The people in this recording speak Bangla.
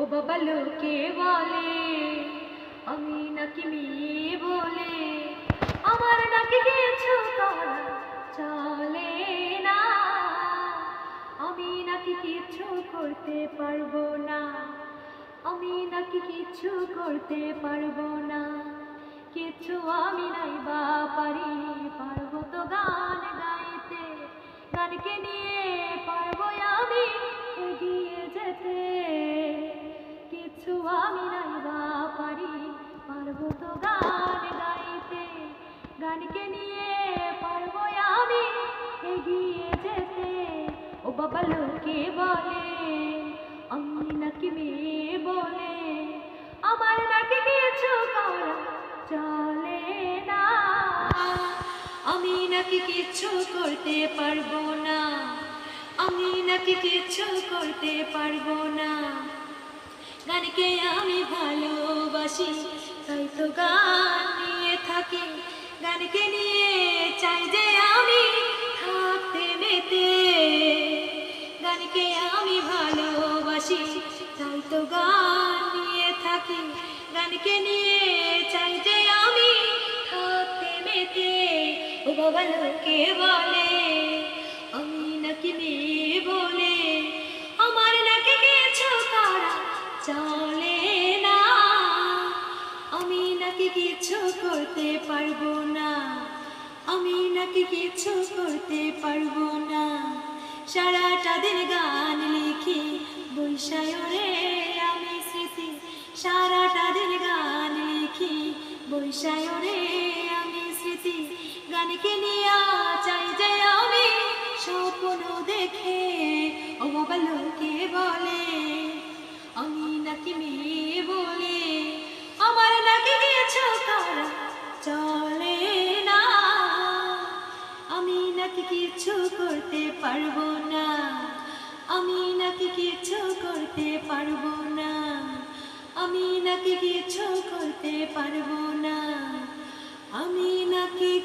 ও বাবা লোকে বলে, আমি নাকি মেয়ে বলে, আমার নাকি কিছু চলে না। আমি নাকি কিছু করতে পারব না, আমি নাকি কিছু করতে পারব না, কিছু আমি নাই বা পারি, পারব তো গান গাইতে, গানকে নিয়ে পারব তো গান গাইতে, গানকে নিয়ে পারব আমি এগিয়ে যেতে। ও বাবা লোকে বলে, আমি নাকি মেয়ে বলে, আমার নাকি কিছু করা চলে না। আমি নাকি কিছু করতে পারব না, আমি নাকি কিছু করতে পারব না। গানকে আমি ভালোবাসি গান নিয়ে থাকি, গানকে নিয়ে চাই যে আমি থাকতে মেতে। গানকে আমি ভালোবাসি, তাই তো গান নিয়ে থাকি। গানকে নিয়ে চাই যে আমি থাকতে মেতে। ও বাবা লোকে বলে, আমি নাকি মেয়ে বলে। আমার নাকি কিছু করা চলে কিছু করতে পারব না। আমি নাকি কিছু করতে পারব না। সারাটা দিন গান লিখি, বৈশায়রে আমি স্মৃতি। সারাটা দিন গান লিখি, বৈশায়রে আমি স্মৃতি। গানকে নিয়ে চাই যে আমি স্বপ্ন দেখে ও বাবা কিছু করতে পারব না। আমি নাকি কিছু করতে পারব না। আমি নাকি কিছু করতে পারব না। আমি নাকি